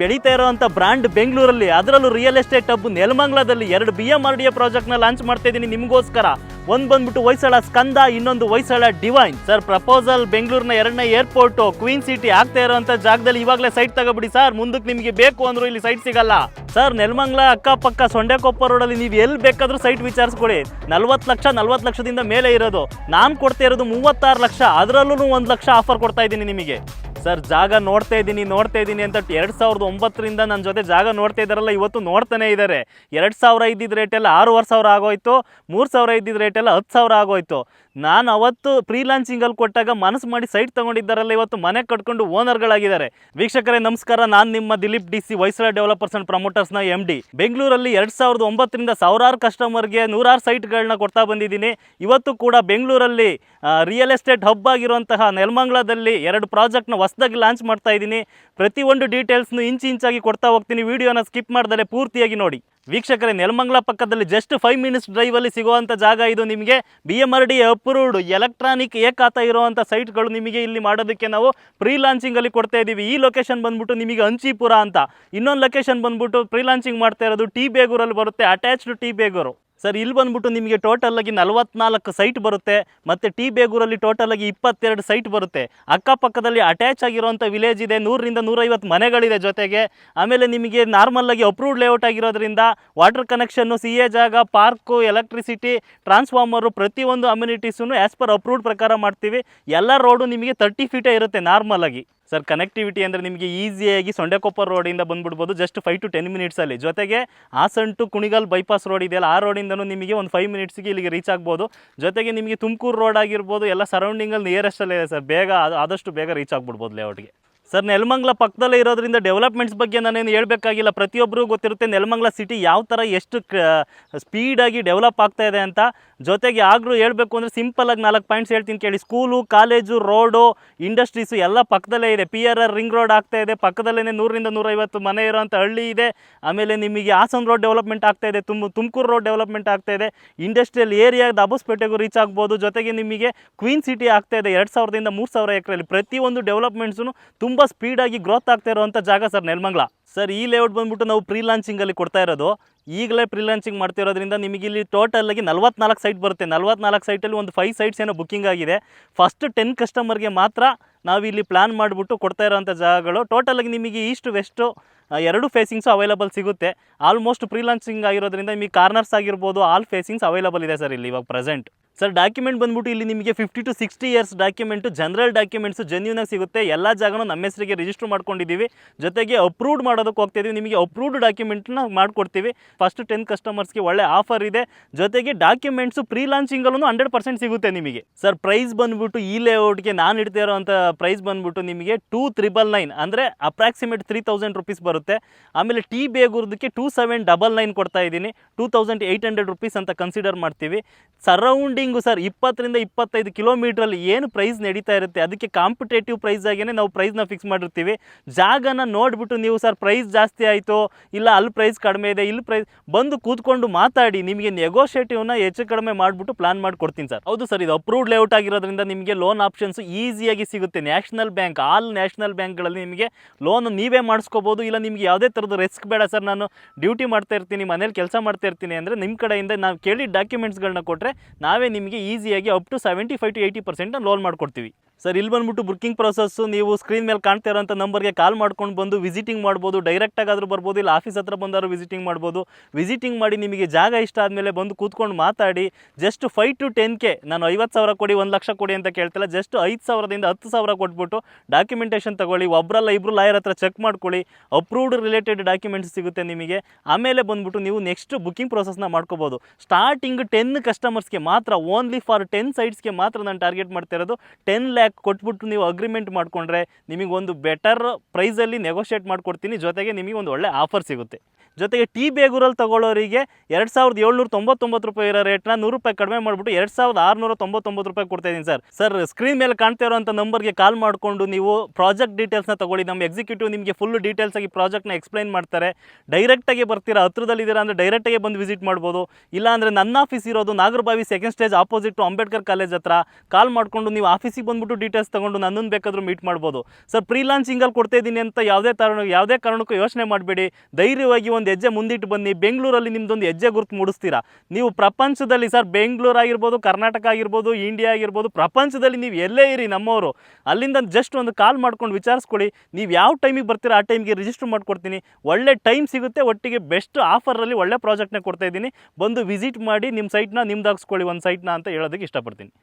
ಬೆಳೀತಾ ಇರುವಂತ ಬ್ರ್ಯಾಂಡ್ ಬೆಂಗಳೂರಲ್ಲಿ, ಅದರಲ್ಲೂ ರಿಯಲ್ ಎಸ್ಟೇಟ್ ಹಬ್ ನೆಲಮಂಗ್ಲದಲ್ಲಿ ಎರಡು B M R D A ಪ್ರಾಜೆಕ್ಟ್ನ launch ಮಾಡ್ತಾ ಇದ್ದೀನಿ ನಿಮಗೋಸ್ಕರ. ಒಂದು ಬಂದ್ಬಿಟ್ಟು ಹೊಯ್ಸಳ ಸ್ಕಂದ, ಇನ್ನೊಂದು ಹೊಯ್ಸಳ ಡಿವೈನ್ ಸರ್ ಪ್ರಪೋಸಲ್ ಬೆಂಗಳೂರಿನ ಎರಡನೇ ಏರ್ಪೋರ್ಟ್ ಕ್ವೀನ್ ಸಿಟಿ ಆಗ್ತಾ ಇರುವಂತ ಜಾಗದಲ್ಲಿ ಇವಾಗಲೇ ಸೈಟ್ ತಗೋಬಿಡಿ ಸರ್ ಮುಂದಕ್ಕೆ ನಿಮಗೆ ಬೇಕು ಅಂದರೂ ಇಲ್ಲಿ ಸೈಟ್ ಸಿಗಲ್ಲ. ಸರ್ ನೆಲಮಂಗ್ಲ ಅಕ್ಕಪಕ್ಕ ಸೊಂಡೆಕೊಪ್ಪ ರೋಡಲ್ಲಿ ನೀವು ಎಲ್ಲಿ ಬೇಕಾದರೂ ಸೈಟ್ ವಿಚಾರಿಸ್ಕೊಡಿ. ನಲ್ವತ್ತು ಲಕ್ಷ, ನಲ್ವತ್ತು ಲಕ್ಷದಿಂದ ಮೇಲೆ ಇರೋದು. ನಾನು ಕೊಡ್ತಾ ಇರೋದು ಮೂವತ್ತಾರು ಲಕ್ಷ ಅದರಲ್ಲೂ ಒಂದು ಲಕ್ಷ ಆಫರ್ ಕೊಡ್ತಾ ಇದ್ದೀನಿ ನಿಮಗೆ. ಸರ್, ಜಾಗ ನೋಡ್ತಾ ಇದ್ದೀನಿ ನೋಡ್ತಾ ಇದ್ದೀನಿ ಅಂತ ಎರಡು ಸಾವಿರದ ಒಂಬತ್ತರಿಂದ ನನ್ನ ಜೊತೆ ಜಾಗ ನೋಡ್ತಾ ಇದ್ದಾರಲ್ಲ ಇವತ್ತು ನೋಡ್ತಾನೆ ಇದ್ದಾರೆ ಎರಡು ಸಾವಿರ ಇದ್ದಿದ್ದ ರೇಟೆಲ್ಲ ಆರೂವರೆ ಸಾವಿರ ಆಗೋಯ್ತು, ಮೂರು ಸಾವಿರ ಇದ್ದಿದ್ದ ರೇಟೆಲ್ಲ ಹತ್ತು ಸಾವಿರ ಆಗೋಯ್ತು. ನಾನು ಅವತ್ತು ಪ್ರೀ ಲಾಂಚಿಂಗಲ್ಲಿ ಕೊಟ್ಟಾಗ ಮನಸ್ಸು ಮಾಡಿ ಸೈಟ್ ತೊಗೊಂಡಿದ್ದಾರಲ್ಲ, ಇವತ್ತು ಮನೆ ಕಟ್ಕೊಂಡು ಓನರ್ಗಳಾಗಿದ್ದಾರೆ ವೀಕ್ಷಕರೇ, ನಮಸ್ಕಾರ, ನಾನು ನಿಮ್ಮ Dilip D C Hoysala developers and ಪ್ರಮೋಟರ್ಸ್ನ M D ಬೆಂಗಳೂರಲ್ಲಿ ಎರಡು ಸಾವಿರದ ಒಂಬತ್ತರಿಂದ ಸಾವಿರಾರು ಕಸ್ಟಮರ್ಗೆ ನೂರಾರು ಸೈಟ್ಗಳನ್ನ ಕೊಡ್ತಾ ಬಂದಿದ್ದೀನಿ. ಇವತ್ತು ಕೂಡ ಬೆಂಗಳೂರಲ್ಲಿ ರಿಯಲ್ ಎಸ್ಟೇಟ್ ಹಬ್ ಆಗಿರುವಂತಹ ನೆಲಮಂಗ್ಲದಲ್ಲಿ ಎರಡು ಪ್ರಾಜೆಕ್ಟ್ನ ಹೊಸದಾಗಿ ಲಾಂಚ್ ಮಾಡ್ತಾ ಇದ್ದೀನಿ. ಪ್ರತಿಯೊಂದು ಡೀಟೇಲ್ಸ್ನು ಇಂಚು ಇಂಚಾಗಿ ಕೊಡ್ತಾ ಹೋಗ್ತೀನಿ. ವಿಡಿಯೋನ ಸ್ಕಿಪ್ ಮಾಡ್ದಲೆ ಪೂರ್ತಿಯಾಗಿ ನೋಡಿ. ವೀಕ್ಷಕರೇ, ನೆಲಮಂಗ್ಲ ಪಕ್ಕದಲ್ಲಿ ಜಸ್ಟ್ ಫೈವ್ ಮಿನಿಟ್ಸ್ ಡ್ರೈವಲ್ಲಿ ಸಿಗುವಂಥ ಜಾಗ ಇದು ನಿಮಗೆ. B M R D approved electronic ಏಕಾತ ಇರುವಂಥ ಸೈಟ್ಗಳು ನಿಮಗೆ ಇಲ್ಲಿ ಮಾಡೋದಕ್ಕೆ ನಾವು ಪ್ರೀ ಲಾಂಚಿಂಗಲ್ಲಿ ಕೊಡ್ತಾ ಇದ್ದೀವಿ. ಈ ಲೊಕೇಶನ್ ಬಂದ್ಬಿಟ್ಟು ನಿಮಗೆ ಅಂಚಿಪುರ ಅಂತ. ಇನ್ನೊಂದು ಲೊಕೇಶನ್ ಬಂದ್ಬಿಟ್ಟು ಪ್ರೀ ಲಾಂಚಿಂಗ್ ಮಾಡ್ತಾ ಇರೋದು ಟಿ ಬೇಗೂರಲ್ಲಿ ಬರುತ್ತೆ. ಅಟ್ಯಾಚ್ಡ್ ಟಿ ಬೇಗೂರು ಸರ್, ಇಲ್ಲಿ ಬಂದ್ಬಿಟ್ಟು ನಿಮಗೆ ಟೋಟಲ್ ಆಗಿ ನಲವತ್ನಾಲ್ಕು ಸೈಟ್ ಬರುತ್ತೆ, ಮತ್ತು ಟಿ ಬೇಗೂರಲ್ಲಿ ಟೋಟಲ್ ಆಗಿ ಇಪ್ಪತ್ತೆರಡು ಸೈಟ್ ಬರುತ್ತೆ. ಅಕ್ಕಪಕ್ಕದಲ್ಲಿ ಅಟ್ಯಾಚ್ ಆಗಿರುವಂಥ ವಿಲೇಜ್ ಇದೆ, ನೂರರಿಂದ ನೂರೈವತ್ತು ಮನೆಗಳಿದೆ ಜೊತೆಗೆ. ಆಮೇಲೆ ನಿಮಗೆ ನಾರ್ಮಲ್ಲಾಗಿ ಅಪ್ರೂವ್ಡ್ ಲೇಔಟ್ ಆಗಿರೋದ್ರಿಂದ ವಾಟರ್ ಕನೆಕ್ಷನ್ನು ಸಿ ಎ ಜಾಗ ಪಾರ್ಕು ಎಲೆಕ್ಟ್ರಿಸಿಟಿ ಟ್ರಾನ್ಸ್ಫಾರ್ಮರು ಪ್ರತಿಯೊಂದು ಅಮ್ಯುನಿಟೀಸನ್ನು ಆ್ಯಸ್ ಪರ್ ಅಪ್ರೂವ್ಡ್ ಪ್ರಕಾರ ಮಾಡ್ತೀವಿ. ಎಲ್ಲ ರೋಡು ನಿಮಗೆ ತರ್ಟಿ ಫೀಟೇ ಇರುತ್ತೆ ನಾರ್ಮಲ್ ಆಗಿ. ಸರ್ ಕನೆಕ್ಟಿವಿಟಿ ಅಂದರೆ ನಿಮಗೆ ಈಸಿಯಾಗಿ ಸೊಂಡೆಕೊಪ್ಪ ರೋಡಿಂದ ಬಂದುಬಿಡ್ಬೋದು ಜಸ್ಟ್ ಫೈವ್ ಟು ಟೆನ್ ಮಿನಿಟ್ಸಲ್ಲಿ ಜೊತೆಗೆ Hassan to Kunigal bypass road ಇದೆಯಲ್ಲ ಆ ರೋಡಿಂದನೂ ನಿಮಗೆ ಒಂದು ಫೈವ್ ಮಿನಿಟ್ಸ್ಗೆ ಇಲ್ಲಿಗೆ ರೀಚ್ ಆಗ್ಬೋದು. ಜೊತೆಗೆ ನಿಮಗೆ ತುಮಕೂರು ರೋಡ್ ಆಗಿರ್ಬೋದು, ಎಲ್ಲ ಸರೌಂಡಿಂಗಲ್ಲಿ ನಿಯರೆಸ್ಟಲ್ಲೇ ಇದೆ ಸರ್ ಬೇಗ ಆದಷ್ಟು ಬೇಗ ರೀಚ್ ಆಗ್ಬಿಡ್ಬೋದು ಲೇಔಟ್ಗೆ ಸರ್, ನೆಲಮಂಗ್ಲ ಪಕ್ಕದಲ್ಲೇ ಇರೋದ್ರಿಂದ ಡೆವಲಪ್ಮೆಂಟ್ಸ್ ಬಗ್ಗೆ ನಾನೇನು ಹೇಳಬೇಕಾಗಿಲ್ಲ. ಪ್ರತಿಯೊಬ್ಬರಿಗೂ ಗೊತ್ತಿರುತ್ತೆ ನೆಲಮಂಗ್ಲ ಸಿಟಿ ಯಾವ ಥರ ಎಷ್ಟು ಸ್ಪೀಡಾಗಿ ಡೆವಲಪ್ ಆಗ್ತಾ ಇದೆ ಅಂತ. ಜೊತೆಗೆ ಆಗಲೂ ಹೇಳಬೇಕು ಅಂದರೆ ಸಿಂಪಲಾಗಿ ನಾಲ್ಕು ಪಾಯಿಂಟ್ಸ್ ಹೇಳ್ತೀನಿ ಕೇಳಿ. ಸ್ಕೂಲು ಕಾಲೇಜು ರೋಡು ಇಂಡಸ್ಟ್ರೀಸು ಎಲ್ಲ ಪಕ್ಕದಲ್ಲೇ ಇದೆ. P R R ring road ಆಗ್ತಾ ಇದೆ. ಪಕ್ಕದಲ್ಲೇ ನೂರರಿಂದ ನೂರೈವತ್ತು ಮನೆ ಇರೋಂಥ ಹಳ್ಳಿ ಇದೆ. ಆಮೇಲೆ ನಿಮಗೆ ಹಾಸನ ರೋಡ್ ಡೆವಲಪ್ಮೆಂಟ್ ಆಗ್ತಾ ಇದೆ. ತುಮ್, ತುಮಕೂರು ರೋಡ್ ಡೆವಲಪ್ಮೆಂಟ್ ಆಗ್ತಾ ಇದೆ. ಇಂಡಸ್ಟ್ರಿಯಲ್ ಏರಿಯಾ ದಾಬಸ್ಪೇಟೆಗೂ ರೀಚ್ ಆಗ್ಬೋದು. ಜೊತೆಗೆ ನಿಮಗೆ ಕ್ವೀನ್ ಸಿಟಿ ಆಗ್ತಾ ಇದೆ. ಎರಡು ಸಾವಿರದಿಂದ ಮೂರು ಸಾವಿರ ಎಕರೆಯಲ್ಲಿ ಪ್ರತಿಯೊಂದು ಡೆವಲಪ್ಮೆಂಟ್ಸು ತುಂಬ ಸ್ಪೀಡಾಗಿ ಗ್ರೋತ್ ಆಗ್ತಾ ಇರೋವಂಥ ಜಾಗ ಸರ್ ನೆಲಮಂಗ್ಲ. ಸರ್, ಈ ಲೇಔಟ್ ಬಂದ್ಬಿಟ್ಟು ನಾವು ಪ್ರೀ ಲಾಂಚಿಂಗಲ್ಲಿ ಕೊಡ್ತಾ ಇರೋದು. ಈಗಲೇ ಪ್ರೀ ಲಾಂಚಿಂಗ್ ಮಾಡ್ತಿರೋದ್ರಿಂದ ನಿಮಗೆ ಇಲ್ಲಿ ಟೋಟಲ್ ಆಗಿ ನಲ್ವತ್ನಾಲ್ಕು ಸೈಟ್ ಬರುತ್ತೆ. ನಲ್ವತ್ನಾಲ್ಕು ಸೈಟಲ್ಲಿ ಒಂದು ಫೈವ್ ಸೈಟ್ಸ್ ಏನೋ ಬುಕ್ಕಿಂಗ್ ಆಗಿದೆ. ಫಸ್ಟ್ ಟೆನ್ ಕಸ್ಟಮರ್ಗೆ ಮಾತ್ರ ನಾವು ಇಲ್ಲಿ ಪ್ಲ್ಯಾನ್ ಮಾಡಿಬಿಟ್ಟು ಕೊಡ್ತಾ ಇರೋವಂಥ ಜಾಗಗಳು. ಟೋಟಲ್ ಆಗಿ ನಿಮಗೆ ಈಸ್ಟ್ ವೆಸ್ಟು ಎರಡು ಫೇಸಿಂಗ್ಸು ಅವೈಲಬಲ್ ಸಿಗುತ್ತೆ. ಆಲ್ಮೋಸ್ಟ್ ಪ್ರೀ ಲಾಂಚಿಂಗ್ ಆಗಿರೋದ್ರಿಂದ ನಿಮಗೆ ಕಾರ್ನರ್ಸ್ ಆಗಿರ್ಬೋದು ಆಲ್ ಫೇಸಿಂಗ್ಸ್ ಅವೈಲಬಲ್ ಇದೆ ಸರ್ ಇಲ್ಲಿ ಇವಾಗ ಪ್ರೆಸೆಂಟ್ ಸರ್ ಡಾಕ್ಯುಮೆಂಟ್ ಬಂದ್ಬಿಟ್ಟು ಇಲ್ಲಿ ನಿಮಗೆ fifty to sixty years document general documents ಜೆನ್ಯೂನಾಗಿ ಸಿಗುತ್ತೆ. ಎಲ್ಲ ಜಾಗನೂ ನಮ್ಮ ಹೆಸರಿಗೆ ರಿಜಿಸ್ಟರ್ ಮಾಡ್ಕೊಂಡಿದ್ದೀವಿ. ಜೊತೆಗೆ ಅಪ್ರೂವ್ಡ್ ಮಾಡೋದಕ್ಕೆ ಹೋಗ್ತಿದ್ದೀವಿ ನಿಮಗೆ ಅಪ್ರೂವ್ಡ್ ಡಾಕ್ಯುಮೆಂಟ್ನ ಮಾಡಿಕೊಡ್ತೀವಿ. ಫಸ್ಟ್ ಟೆನ್ ಕಸ್ಟಮರ್ಸ್ಗೆ ಒಳ್ಳೆ ಆಫರ್ ಇದೆ. ಜೊತೆಗೆ ಡಾಕ್ಯುಮೆಂಟ್ಸು ಪ್ರೀ ಲಾಂಚಿಂಗಲ್ಲೂ ಹಂಡ್ರೆಡ್ ಪರ್ಸೆಂಟ್ ಸಿಗುತ್ತೆ ನಿಮಗೆ. ಸರ್ ಪ್ರೈಸ್ ಬಂದ್ಬಿಟ್ಟು ಈ ಲೇಔಟ್ಗೆ ನಾನು ಇಡ್ತಾ ಇರೋವಂಥ ಪ್ರೈಸ್ ಬಂದ್ಬಿಟ್ಟು ನಿಮಗೆ ಟೂ ತ್ರಿಬಲ್ ನೈನ್ ಅಂದರೆ ಅಪ್ರಾಕ್ಸಿಮೇಟ್ ತ್ರೀ ತೌಸಂಡ್ ರುಪೀಸ್ ಬರುತ್ತೆ. ಆಮೇಲೆ ಟಿ ಬೇಗೂರ್ದಕ್ಕೆ ಟೂ ಸೆವೆನ್ ಡಬಲ್ ನೈನ್ ಕೊಡ್ತಾ ಇದ್ದೀನಿ. Two thousand eight hundred rupees ಅಂತ ಕನ್ಸಿಡರ್ ಮಾಡ್ತೀವಿ. ಸರೌಂಡಿಂಗು ಸರ್ ಇಪ್ಪತ್ತರಿಂದ ಇಪ್ಪತ್ತೈದು ಕಿಲೋಮೀಟ್ರಲ್ಲಿ ಏನು ಪ್ರೈಸ್ ನಡೀತಾ ಇರುತ್ತೆ, ಅದಕ್ಕೆ ಕಾಂಪಿಟೇಟಿವ್ ಪ್ರೈಸ್ ಆಗಿಯೇ ನಾವು ಪ್ರೈಸ್ನ ಫಿಕ್ಸ್ ಮಾಡಿರ್ತೀವಿ. ಜಾಗನ ನೋಡಿಬಿಟ್ಟು ನೀವು ಸರ್ ಪ್ರೈಸ್ ಜಾಸ್ತಿ ಆಯಿತು, ಇಲ್ಲ ಅಲ್ಲಿ ಪ್ರೈಸ್ ಕಡಿಮೆ ಇದೆ, ಇಲ್ಲಿ ಪ್ರೈಸ್ ಬಂದು ಕೂತ್ಕೊಂಡು ಮಾತಾಡಿ, ನಿಮಗೆ ನೆಗೋಷಿಯೇಟಿವ್ನ ಹೆಚ್ಚು ಕಡಿಮೆ ಮಾಡಿಬಿಟ್ಟು ಪ್ಲಾನ್ ಮಾಡಿ ಕೊಡ್ತೀನಿ ಸರ್. ಹೌದು ಸರ್, ಇದು ಅಪ್ರೂವ್ಡ್ ಲೇಔಟ್ ಆಗಿರೋದ್ರಿಂದ ನಿಮಗೆ ಲೋನ್ ಆಪ್ಷನ್ಸ್ ಈಸಿಯಾಗಿ ಸಿಗುತ್ತೆ. ನ್ಯಾಷನಲ್ ಬ್ಯಾಂಕ್ ಆಲ್ ನ್ಯಾಷನಲ್ ಬ್ಯಾಂಕ್ಗಳಲ್ಲಿ ನಿಮಗೆ ಲೋನ್ ನೀವೇ ಮಾಡಿಸ್ಕೋಬೋದು, ಇಲ್ಲ ನಿಮಗೆ ಯಾವುದೇ ಥರದ ರಿಸ್ಕ್ ಬೇಡ ಸರ್. ನಾನು ಡ್ಯೂಟಿ ಮಾಡ್ತಾ ಇರ್ತೀನಿ, ಮನೇಲಿ ಕೆಲಸ ಮಾಡ್ತಾ ಇರ್ತೀನಿ ಅಂದರೆ ನಿಮ್ಮ ಕಡೆಯಿಂದ ನಾವು ಕೇಳಿ ಡಾಕ್ಯುಮೆಂಟ್ಸ್ಗಳನ್ನ ಕೊಟ್ಟರೆ ನಾವೇ ನಿಮಗೆ ಈಸಿಯಾಗಿ up to seventy five to eighty percent loan ಮಾಡಿಕೊಡ್ತೀವಿ. ಸರ್, ಇಲ್ಲಿ ಬಂದ್ಬಿಟ್ಟು ಬುಕಿಂಗ್ ಪ್ರೊಸೆಸ್ಸು ನೀವು ಸ್ಕ್ರೀನ್ ಮೇಲೆ ಕಾಣ್ತಾ ಇರೋಂಥ ನಂಬರ್ಗೆ ಕಾಲ್ ಮಾಡ್ಕೊಂಡು ಬಂದು ವಿಸಿಟಿಂಗ್ ಮಾಡ್ಬೋದು ಡೈರೆಕ್ಟಾಗಾದರೂ ಬರ್ಬೋದು, ಇಲ್ಲ ಆಫೀಸ್ ಹತ್ರ ಬಂದಾದ್ರು ವಿಸಿಟಿಂಗ್ ಮಾಡ್ಬೋದು. ವಿಸಿಟಿಂಗ್ ಮಾಡಿ ನಿಮಗೆ ಜಾಗ ಇಷ್ಟ ಆದಮೇಲೆ ಬಂದು ಕೂತ್ಕೊಂಡು ಮಾತಾಡಿ just five to ten K ನಾನು ಐವತ್ತು ಸಾವಿರ ಕೊಡಿ, ಒಂದು ಲಕ್ಷ ಕೊಡಿ ಅಂತ ಕೇಳ್ತಿಲ್ಲ ಜಸ್ಟ್ ಐದು ಸಾವಿರದಿಂದ ಹತ್ತು ಸಾವಿರ ಕೊಟ್ಬಿಟ್ಟು ಡಾಕ್ಯುಮೆಂಟೇಷನ್ ತಗೊಳ್ಳಿ ಒಬ್ಬರಲ್ಲ ಇಬ್ಬರು ಲಾಯರ್ ಹತ್ರ ಚೆಕ್ ಮಾಡ್ಕೊಳ್ಳಿ ಅಪ್ರೂವ್ಡ್ ರಿಲೇಟೆಡ್ ಡಾಕ್ಯುಮೆಂಟ್ಸ್ ಸಿಗುತ್ತೆ ನಿಮಗೆ. ಆಮೇಲೆ ಬಂದ್ಬಿಟ್ಟು ನೀವು ನೆಕ್ಸ್ಟ್ ಬುಕಿಂಗ್ ಪ್ರೊಸೆಸ್ನ ಮಾಡ್ಕೋಬೋದು. ಸ್ಟಾರ್ಟಿಂಗ್ ಟೆನ್ ಕಸ್ಟಮರ್ಸ್ಗೆ ಮಾತ್ರ ಓನ್ಲಿ ಫಾರ್ ಟೆನ್ ಸೈಟ್ಸ್ಗೆ ಮಾತ್ರ ನಾನು ಟಾರ್ಗೆಟ್ ಮಾಡ್ತಾ ಇರೋದು. ಟೆನ್ ಲ್ಯಾಕ್ ಕೊಟ್ಬಿಟ್ಟು ನೀವು ಅಗ್ರಿಮೆಂಟ್ ಮಾಡಿಕೊಂಡ್ರೆ ನಿಮಗೆ ಒಂದು ಬೆಟರ್ ಪ್ರೈಸಲ್ಲಿ ನೆಗೋಷಿಯೇಟ್ ಮಾಡಿಕೊಡ್ತೀನಿ, ಜೊತೆಗೆ ನಿಮಗೆ ಒಂದು ಒಳ್ಳೆ ಆಫರ್ ಸಿಗುತ್ತೆ. ಜೊತೆಗೆ ಟಿ ಬೇಗೂರಲ್ಲಿ ತಗೊಳ್ಳೋರಿಗೆ ಎರಡು ಸಾವಿರದ ಏಳ್ನೂರ ತೊಂಬತ್ತೊಂಬತ್ತು ರೂಪಾಯಿ ಇರೋ ರೇಟ್ನ ನೂರು ರೂಪಾಯಿ ಕಡಿಮೆ ಮಾಡಿಬಿಟ್ಟು ಎರಡು ಸಾವಿರದ ಆರುನೂರ ತೊಂಬತ್ತೊಂಬತ್ತು ರೂಪಾಯಿ ಕೊಡ್ತಾ ಇದ್ದೀನಿ ಸರ್. ಸರ್ ಸ್ಕ್ರೀನ್ ಮೇಲೆ ಕಾಣ್ತಾ ಇರೋಂಥ ನಂಬರ್ಗೆ ಕಾಲ್ ಮಾಡಿಕೊಂಡು ನೀವು ಪ್ರಾಜೆಕ್ಟ್ ಡೀಟೇಲ್ಸ್ನ ತಗೊಳ್ಳಿ. ನಮ್ಮ ಎಕ್ಸಿಕ್ಯೂಟಿವ್ ನಿಮಗೆ ಫುಲ್ ಡೀಟೇಲ್ಸ್ ಆಗಿ ಪ್ರಾಜೆಕ್ಟ್ನ ಎಕ್ಸ್ಪ್ಲೈನ್ ಮಾಡ್ತಾರೆ. ಡೈರೆಕ್ಟಾಗಿ ಬರ್ತೀರಾ? ಹತ್ರದಲ್ಲಿದ್ದೀರಾ ಅಂದರೆ ಡೈರೆಕ್ಟಾಗಿ ಬಂದು ವಿಸಿಟ್ ಮಾಡ್ಬೋದು. ಇಲ್ಲಾಂದರೆ ನನ್ನ ಆಫೀಸ್ ಇರೋದು Nagarabhavi second stage opposite Ambedkar college ಹತ್ರ. ಕಾಲ್ ಮಾಡಿಕೊಂಡು ನೀವು ಆಫೀಸಿಗೆ ಬಂದುಬಿಟ್ಟು ಡೀಟೇಲ್ಸ್ ತಗೊಂಡು ನನ್ನನ್ನು ಬೇಕಾದರೂ ಮೀಟ್ ಮಾಡ್ಬೋದು. ಸರ್ ಪ್ರೀ ಲಾಂಚಿಂಗಲ್ಲಿ ಕೊಡ್ತಾ ಇದ್ದೀನಿ ಅಂತ ಯಾವುದೇ ಕಾರಣ ಯಾವುದೇ ಕಾರಣಕ್ಕೂ ಯೋಚನೆ ಮಾಡಬೇಡಿ. ಧೈರ್ಯವಾಗಿ ಒಂದು ಹೆಜ್ಜೆ ಮುಂದಿಟ್ಟು ಬನ್ನಿ. ಬೆಂಗಳೂರಲ್ಲಿ ನಿಮ್ಮದೊಂದು ಹೆಜ್ಜೆ ಗುರುತು ಮೂಡಿಸ್ತೀರಾ? ನೀವು ಪ್ರಪಂಚದಲ್ಲಿ ಸರ್, ಬೆಂಗಳೂರು ಆಗಿರ್ಬೋದು, ಕರ್ನಾಟಕ ಆಗಿರ್ಬೋದು, ಇಂಡಿಯಾ ಆಗಿರ್ಬೋದು, ಪ್ರಪಂಚದಲ್ಲಿ ನೀವು ಎಲ್ಲೇ ಇರಿ ನಮ್ಮವರು. ಅಲ್ಲಿಂದ ಜಸ್ಟ್ ಒಂದು ಕಾಲ್ ಮಾಡ್ಕೊಂಡು ವಿಚಾರಿಸ್ಕೊಳ್ಳಿ. ನೀವು ಯಾವ ಟೈಮಿಗೆ ಬರ್ತೀರಾ ಆ ಟೈಮ್ಗೆ ರಿಜಿಸ್ಟರ್ ಮಾಡ್ಕೊಡ್ತೀನಿ. ಒಳ್ಳೆ ಟೈಮ್ ಸಿಗುತ್ತೆ, ಒಟ್ಟಿಗೆ ಬೆಸ್ಟ್ ಆಫರಲ್ಲಿ ಒಳ್ಳೆ ಪ್ರಾಜೆಕ್ಟ್ನ ಕೊಡ್ತಾ ಇದ್ದೀನಿ. ಬಂದು ವಿಸಿಟ್ ಮಾಡಿ ನಿಮ್ಮ ಸೈಟ್ನ ನಿಮ್ದಾಗಿಸ್ಕೊಳ್ಳಿ ಒಂದು ಸೈಟ್ನ ಅಂತ ಹೇಳೋದಕ್ಕೆ ಇಷ್ಟಪಡ್ತೀನಿ.